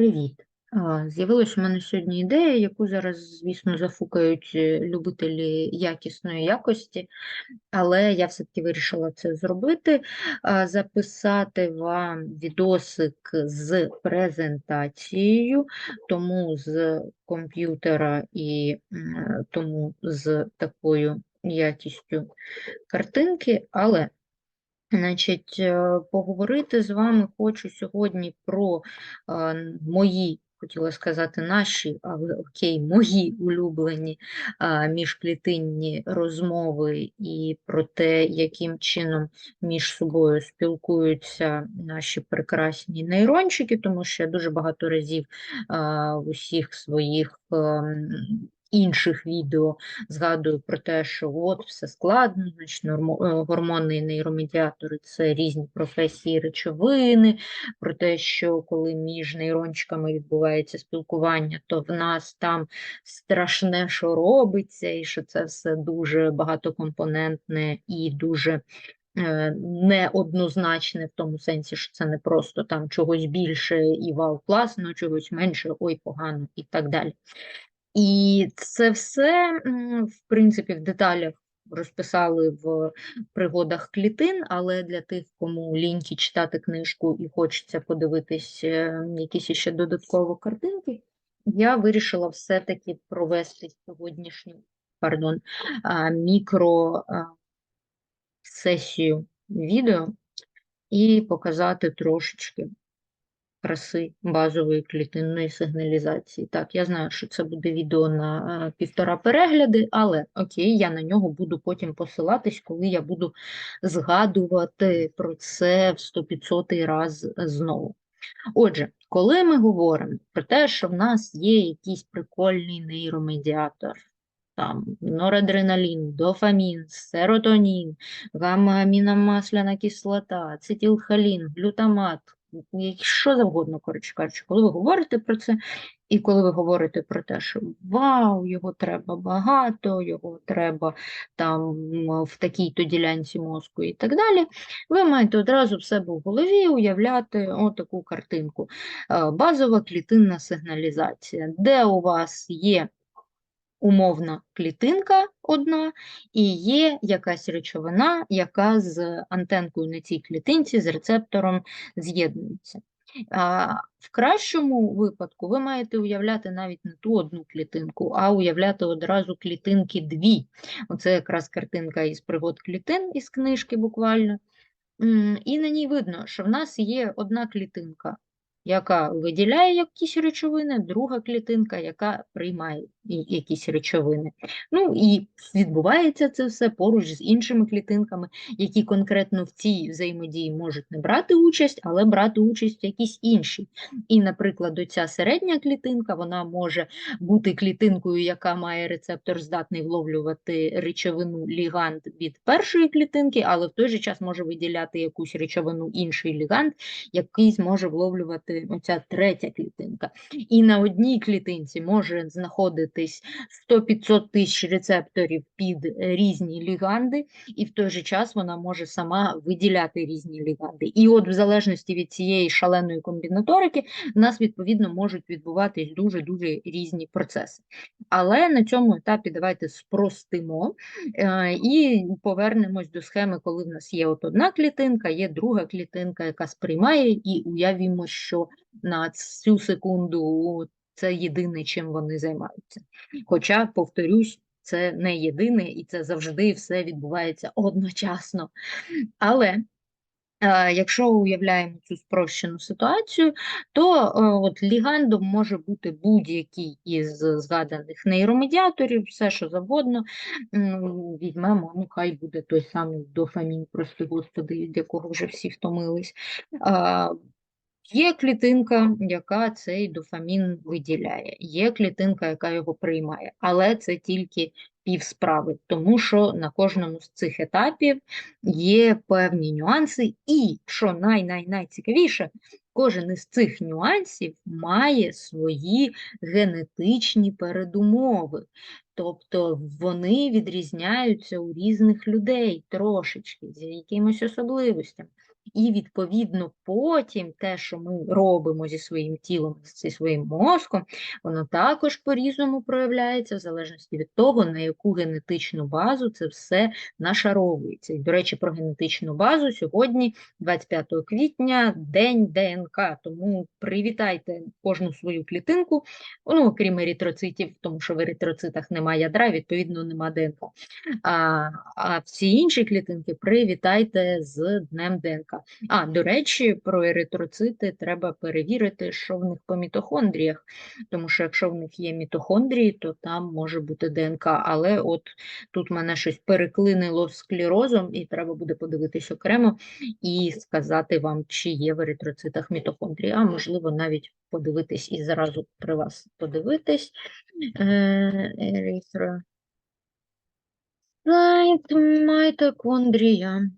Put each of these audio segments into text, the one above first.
Привіт. А, З'явилась у мене сьогодні ідея, яку зараз, звісно, зафукають е, любителі якісної якості, але я все-таки вирішила це зробити, записати вам відосик з презентацією, тому з комп'ютера і тому з такою якістю картинки, але Значить, е, поговорити з вами хочу сьогодні про е, мої, хотіла сказати, наші, але окей, мої улюблені е, міжклітинні розмови і про те, яким чином між собою спілкуються наші прекрасні нейрончики, тому що я дуже багато разів е, усіх своїх. ем, Інших відео згадую про те, що от все складно, значить, е, гормони і нейромедіатори це різні професії речовини, про те, що коли між нейрончиками відбувається спілкування, то в нас там страшне, що робиться, і що це все дуже багатокомпонентне і дуже е, неоднозначне в тому сенсі, що це не просто там чогось більше і вау, класно, чогось менше, ой, погано і так далі. І це все, в принципі, в деталях розписали в пригодах клітин, але для тих, кому ліньки читати книжку і хочеться подивитись е, якісь ще додатково картинки, я вирішила все-таки провести сьогоднішню, пардон, а, мікро а, сесію відео і показати трошечки краси базової клітинної сигналізації. Так, я знаю, що це буде відео на е, півтора перегляди, але окей, я на нього буду потім посилатись, коли я буду згадувати про це в 100-500 раз знову. Отже, коли ми говоримо про те, що в нас є якийсь прикольний нейромедіатор, там норадреналін, дофамін, серотонін, гамма-аміномасляна кислота, ацетилхолін, глютамат, що завгодно, коротше кажучи, коли ви говорите про це, і коли ви говорите про те, що вау, його треба багато, його треба там в такій-то ділянці мозку і так далі, ви маєте одразу в себе в голові уявляти отаку картинку. Е, Базова клітинна сигналізація, де у вас є умовна клітинка одна, і є якась речовина, яка з антенкою на цій клітинці, з рецептором з'єднується. В кращому випадку ви маєте уявляти навіть не ту одну клітинку, а уявляти одразу клітинки дві. Оце якраз картинка із пригод клітин із книжки буквально. І на ній видно, що в нас є одна клітинка, яка виділяє якісь речовини, друга клітинка, яка приймає якісь речовини. Ну і відбувається це все поруч з іншими клітинками, які конкретно в цій взаємодії можуть не брати участь, але брати участь в якійсь іншій. І, наприклад, оця середня клітинка, вона може бути клітинкою, яка має рецептор, здатний вловлювати речовину лігант від першої клітинки, але в той же час може виділяти якусь речовину інший лігант, який зможе вловлювати оця третя клітинка. І на одній клітинці може знаходитись 100-500 тисяч рецепторів під різні ліганди, і в той же час вона може сама виділяти різні ліганди. І от в залежності від цієї шаленої комбінаторики в нас відповідно можуть відбуватись дуже-дуже різні процеси. Але на цьому етапі давайте спростимо е, і повернемось до схеми, коли в нас є от одна клітинка, є друга клітинка, яка сприймає, і уявімо, що на цю секунду це єдине, чим вони займаються. Хоча, повторюсь, це не єдине, і це завжди все відбувається одночасно. Але е, якщо уявляємо цю спрощену ситуацію, то е, от лігандом може бути будь-який із згаданих нейромедіаторів, все що завгодно. Візьмемо, ну хай буде той самий дофамін, прости господи, від якого вже всі втомились. Є клітинка, яка цей дофамін виділяє, є клітинка, яка його приймає, але це тільки півсправи, тому що на кожному з цих етапів є певні нюанси, і що най-най-найцікавіше, кожен із цих нюансів має свої генетичні передумови. Тобто вони відрізняються у різних людей трошечки, з якимись особливостями. І, відповідно, потім те, що ми робимо зі своїм тілом, зі своїм мозком, воно також по-різному проявляється, в залежності від того, на яку генетичну базу це все нашаровується. І, до речі, про генетичну базу сьогодні, 25 квітня, день ДНК. Тому привітайте кожну свою клітинку, ну, окрім еритроцитів, тому що в еритроцитах немає ядра, відповідно, нема ДНК. А, а всі інші клітинки привітайте з Днем ДНК. А, до речі, про еритроцити треба перевірити, що в них по мітохондріях, тому що якщо в них є мітохондрії, то там може бути ДНК. Але от тут мене щось переклинило склерозом, і треба буде подивитись окремо і сказати вам, чи є в еритроцитах мітохондрії, а можливо навіть подивитись і зразу при вас подивитись. Е, еритро... Сайт митохондрія.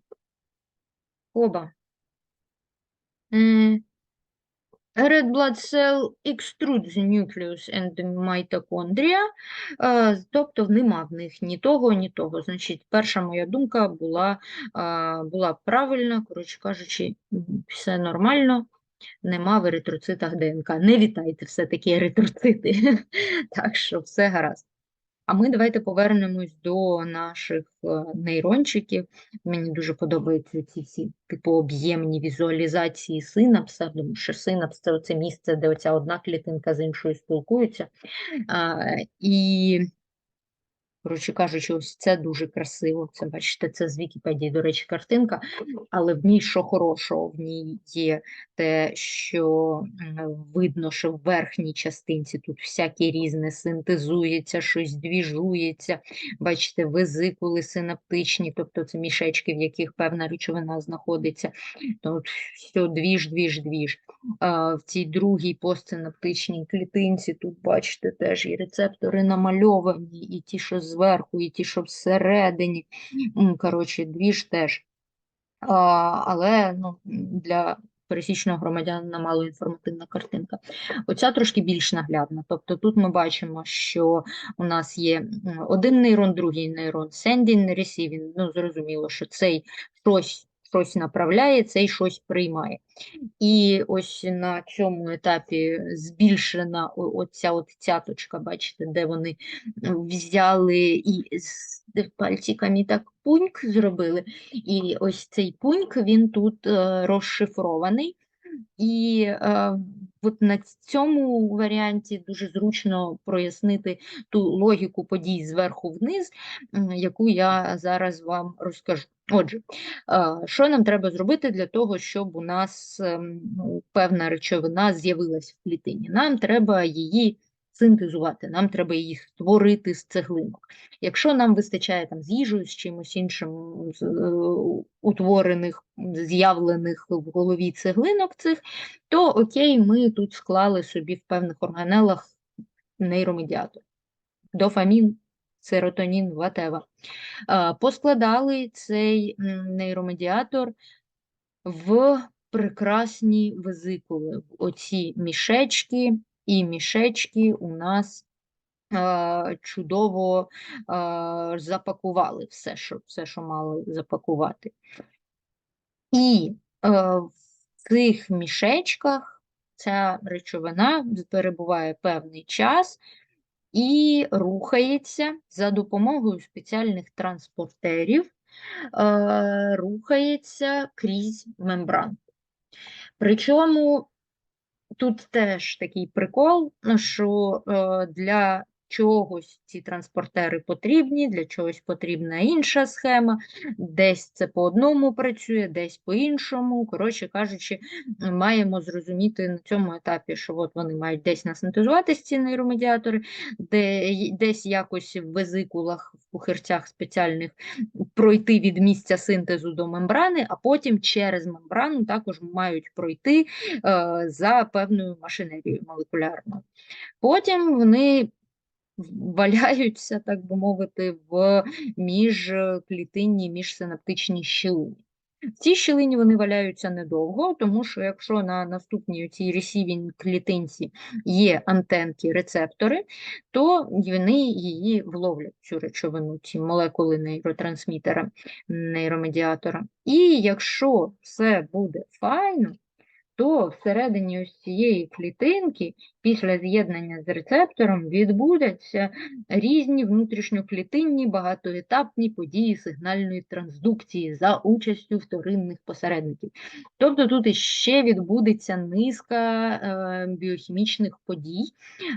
Оба. Red blood cell extrudes nucleus and mitochondria, тобто нема в них ні того, ні того. Значить, перша моя думка була, була правильна, коротше кажучи, все нормально, нема в еритроцитах ДНК. Не вітайте все-таки еритроцити. Так що все гаразд. А ми давайте повернемось до наших е, нейрончиків. Мені дуже подобаються ці всі типу об'ємні візуалізації синапса, тому що синапс це оце місце, де оця одна клітинка з іншою спілкується. І Коротше кажучи, ось це дуже красиво. Це бачите, це з Вікіпедії, до речі, картинка, але в ній що хорошого, в ній є те, що видно, що в верхній частинці тут всяке різне синтезується, щось двіжується. Бачите, везикули синаптичні, тобто це мішечки, в яких певна речовина знаходиться. Тут все двіж, двіж, двіж. А, в цій другій постсинаптичній клітинці тут, бачите, теж і рецептори намальовані, і ті, що зверху, і ті, що всередині. Коротше, дві ж теж. А, але ну, для пересічного громадянина мало інформативна картинка. Оця трошки більш наглядна. Тобто тут ми бачимо, що у нас є один нейрон, другий нейрон, sending, receiving. Ну, зрозуміло, що цей щось, щось направляє, цей щось приймає. І ось на цьому етапі збільшена оця от цяточка, бачите, де вони взяли і з пальчиками так пуньк зробили. І ось цей пуньк, він тут е, розшифрований. І е, от на цьому варіанті дуже зручно прояснити ту логіку подій зверху вниз, яку я зараз вам розкажу. Отже, що нам треба зробити для того, щоб у нас ем, ну, певна речовина з'явилась в клітині? Нам треба її синтезувати, нам треба її створити з цеглинок. Якщо нам вистачає там з їжею, з чимось іншим з, е, утворених, з'явлених в голові цеглинок цих, то окей, ми тут склали собі в певних органелах нейромедіатор. Дофамін, серотонін, whatever. А, Поскладали цей нейромедіатор в прекрасні везикули, оці мішечки, і мішечки у нас а, чудово а, запакували все, що, все, що мали запакувати. І е, в цих мішечках ця речовина перебуває певний час і рухається за допомогою спеціальних транспортерів, е, рухається крізь мембрану. Причому тут теж такий прикол, що е, для чогось ці транспортери потрібні, для чогось потрібна інша схема, десь це по одному працює, десь по іншому. Коротше кажучи, маємо зрозуміти на цьому етапі, що от вони мають десь насинтезуватись, ці нейромедіатори, де, десь якось в везикулах, в пухирцях спеціальних пройти від місця синтезу до мембрани, а потім через мембрану також мають пройти е, за певною машинерією молекулярною. Потім вони валяються, так би мовити, в міжклітинній, міжсинаптичній щілині. В цій щілині вони валяються недовго, тому що якщо на наступній цій ресівінг клітинці є антенки, рецептори, то вони її вловлять, цю речовину, ці молекули нейротрансмітера, нейромедіатора. І якщо все буде файно, то всередині ось цієї клітинки після з'єднання з рецептором відбудуться різні внутрішньоклітинні багатоетапні події сигнальної трансдукції за участю вторинних посередників. Тобто тут іще відбудеться низка е, біохімічних подій.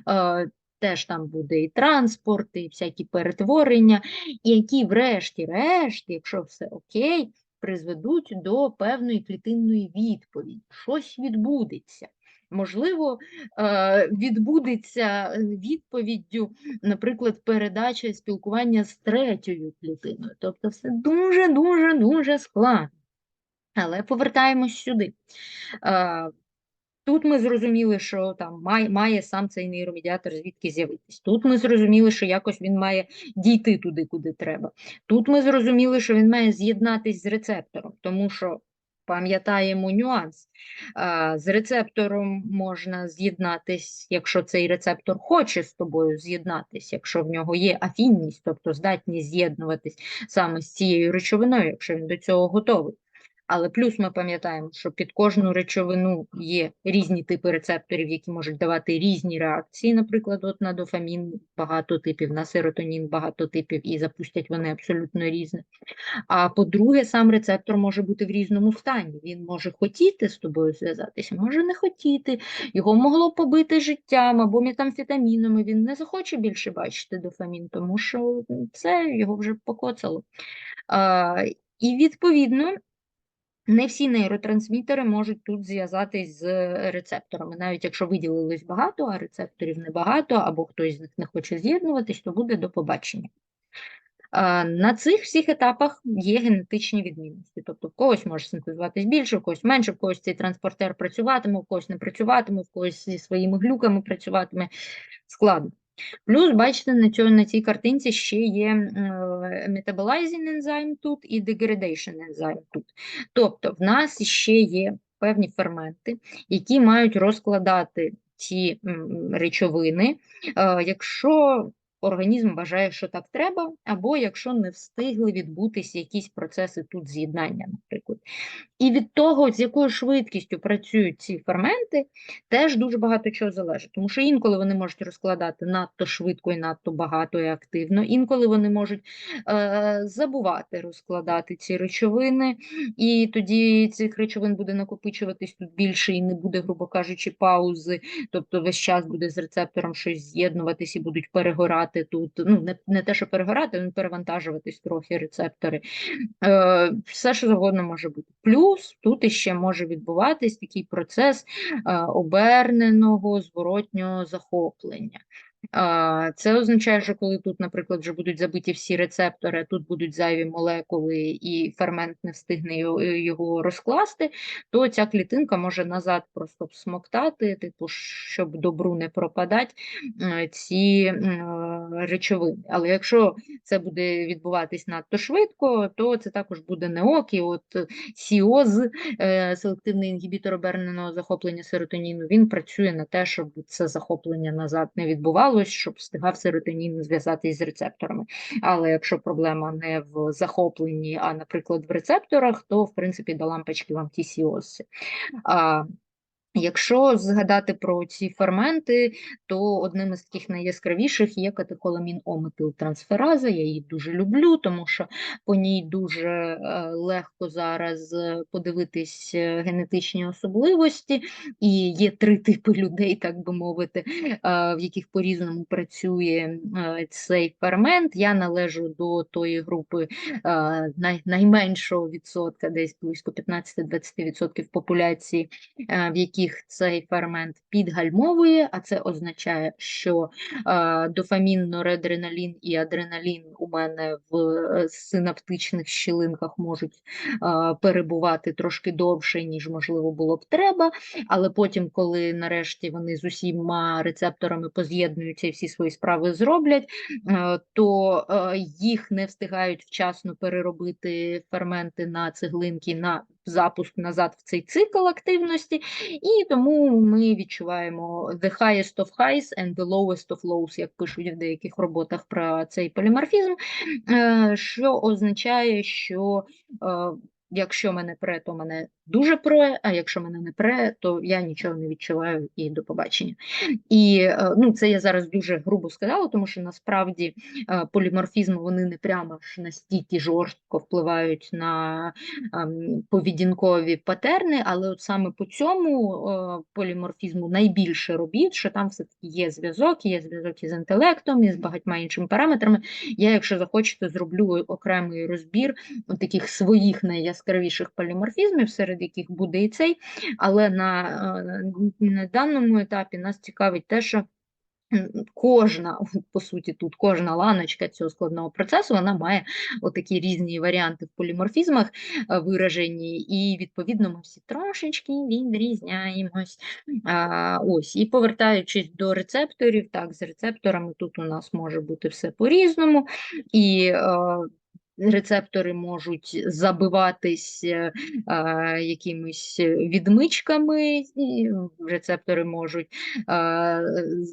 Е, Теж там буде і транспорт, і всякі перетворення, які, врешті-решт, якщо все окей, призведуть до певної клітинної відповіді. Щось відбудеться. Можливо, е, відбудеться відповіддю, наприклад, передача спілкування з третьою клітиною. Тобто все дуже-дуже дуже складно. Але повертаємось сюди. Тут ми зрозуміли, що там має, має сам цей нейромедіатор звідки з'явитись. Тут ми зрозуміли, що якось він має дійти туди, куди треба. Тут ми зрозуміли, що він має з'єднатись з рецептором, тому що пам'ятаємо нюанс. З рецептором можна з'єднатись, якщо цей рецептор хоче з тобою з'єднатись, якщо в нього є афінність, тобто здатність з'єднуватись саме з цією речовиною, якщо він до цього готовий. Але плюс ми пам'ятаємо, що під кожну речовину є різні типи рецепторів, які можуть давати різні реакції. Наприклад, от на дофамін багато типів, на серотонін багато типів, і запустять вони абсолютно різне. А по-друге, сам рецептор може бути в різному стані. Він може хотіти з тобою зв'язатися, може не хотіти. Його могло побити життям або метамфетамінами. Він не захоче більше бачити дофамін, тому що це його вже покоцало. А, І відповідно. Не всі нейротрансмітери можуть тут зв'язатись з рецепторами. Навіть якщо виділилось багато, а рецепторів небагато, або хтось з них не хоче з'єднуватись, то буде до побачення. На цих всіх етапах є генетичні відмінності. Тобто, в когось може синтезуватись більше, в когось менше, в когось цей транспортер працюватиме, в когось не працюватиме, в когось зі своїми глюками працюватиме складно. Плюс, бачите, на цьому, на цій картинці ще є metabolizing ензайм тут і degradation ензайм тут. Тобто в нас ще є певні ферменти, які мають розкладати ці речовини. Якщо організм вважає, що так треба, або якщо не встигли відбутися якісь процеси тут з'єднання, наприклад. І від того, з якою швидкістю працюють ці ферменти, теж дуже багато чого залежить. Тому що інколи вони можуть розкладати надто швидко і надто багато і активно, інколи вони можуть е, забувати розкладати ці речовини, і тоді цих речовин буде накопичуватись тут більше і не буде, грубо кажучи, паузи, тобто весь час буде з рецептором щось з'єднуватись і будуть перегорати тут. Ну, не не те, що перегорати, але перевантажуватись трохи рецептори. Е, Все, що завгодно може бути. Плюс тут іще може відбуватись такий процес е, оберненого зворотнього захоплення. Це означає, що коли тут, наприклад, вже будуть забиті всі рецептори, тут будуть зайві молекули, і фермент не встигне його розкласти, то ця клітинка може назад просто всмоктати, типу, щоб добру не пропадати ці речовини. Але якщо це буде відбуватись надто швидко, то це також буде не ок, і от СІОЗ, е, селективний інгібітор оберненого захоплення серотоніну, він працює на те, щоб це захоплення назад не відбувалося відбувалось, щоб встигав серотонін зв'язатись з рецепторами. Але якщо проблема не в захопленні, а, наприклад, в рецепторах, то в принципі до лампочки вам ті сіоси. Якщо згадати про ці ферменти, то одним із таких найяскравіших є катехоламін ометилтрансфераза. Я її дуже люблю, тому що по ній дуже е, легко зараз е, подивитись е, генетичні особливості, і є три типи людей, так би мовити, в яких по-різному працює цей фермент. Я належу до тої групи найменшого відсотка, десь близько 15-20% популяції, в якій їх цей фермент підгальмовує, а це означає, що е, дофамін, норадреналін і адреналін у мене в е, синаптичних щілинках можуть е, перебувати трошки довше, ніж можливо було б треба. Але потім, коли нарешті вони з усіма рецепторами поз'єднуються і всі свої справи зроблять, то їх не встигають вчасно переробити ферменти на цеглинки на запуск назад в цей цикл активності, і тому ми відчуваємо the highest of highs and the lowest of lows, як пишуть в деяких роботах про цей поліморфізм, е, що означає, що е, Якщо мене пре, то мене дуже пре, а якщо мене не пре, то я нічого не відчуваю і до побачення. І е, ну, це я зараз дуже грубо сказала, тому що насправді е, поліморфізми вони не прямо ж настільки жорстко впливають на ем, поведінкові патерни, але от саме по цьому е, поліморфізму найбільше робіт, що там все-таки є зв'язок, є зв'язок із інтелектом, і з багатьма іншими параметрами. Я, якщо захочете, зроблю окремий розбір таких своїх найяскравіших поліморфізмів, серед яких буде і цей, але на, на даному етапі нас цікавить те, що Кожна, по суті, тут кожна ланочка цього складного процесу вона має отакі різні варіанти в поліморфізмах виражені, і, відповідно, ми всі трошечки відрізняємось. А, ось, І повертаючись до рецепторів, так, з рецепторами тут у нас може бути все по-різному. і рецептори можуть забиватись е, якимись відмичками, рецептори можуть е,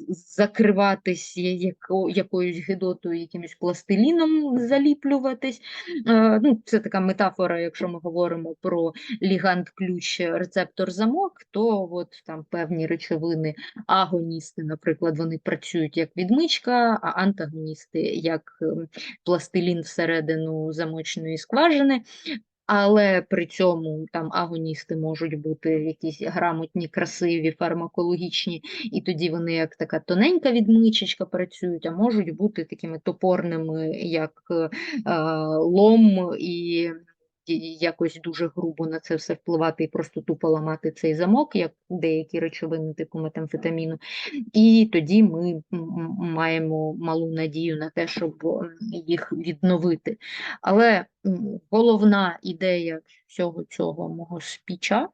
закриватись яко, якоюсь гидотою, якимось пластиліном заліплюватись. Е, ну, Це така метафора, якщо ми говоримо про лігант ключ рецептор замок, то от там певні речовини, агоністи, наприклад, вони працюють як відмичка, а антагоністи як ем, пластилін всередину замочної скважини, але при цьому там агоністи можуть бути якісь грамотні, красиві, фармакологічні, і тоді вони як така тоненька відмичечка працюють, а можуть бути такими топорними, як е, лом і якось дуже грубо на це все впливати і просто тупо ламати цей замок, як деякі речовини, типу метамфетаміну, і тоді ми маємо малу надію на те, щоб їх відновити. Але головна ідея всього цього мого спіча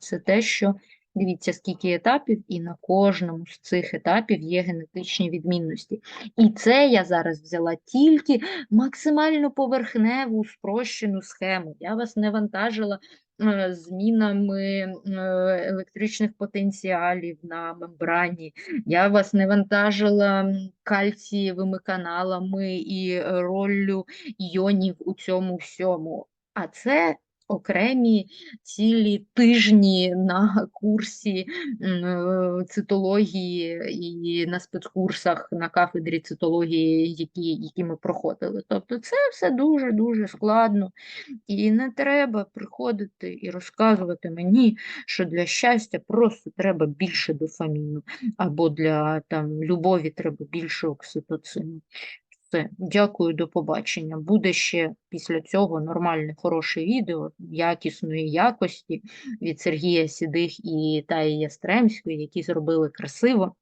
це те, що Дивіться, скільки етапів, і на кожному з цих етапів є генетичні відмінності. І це я зараз взяла тільки максимально поверхневу спрощену схему. Я вас не вантажила е, змінами е, електричних потенціалів на мембрані. Я вас не вантажила кальцієвими каналами і роллю іонів у цьому всьому. А це окремі цілі тижні на курсі е, цитології і на спецкурсах на кафедрі цитології, які, які ми проходили. Тобто це все дуже-дуже складно. І не треба приходити і розказувати мені, що для щастя просто треба більше дофаміну, або для там, любові треба більше окситоцину. Все, дякую, до побачення. Буде ще після цього нормальне, хороше відео якісної якості від Сергія Сідих і Таї Ястремської, які зробили красиво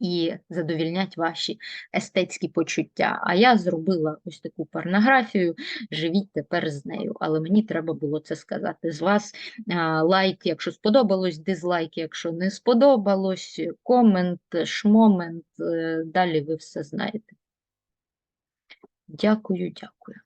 і задовільнять ваші естетські почуття. А я зробила ось таку порнографію, живіть тепер з нею. Але мені треба було це сказати з вас. Лайк, якщо сподобалось, дизлайк, якщо не сподобалось, комент, шмомент, е, далі ви все знаєте. Дякую, дякую.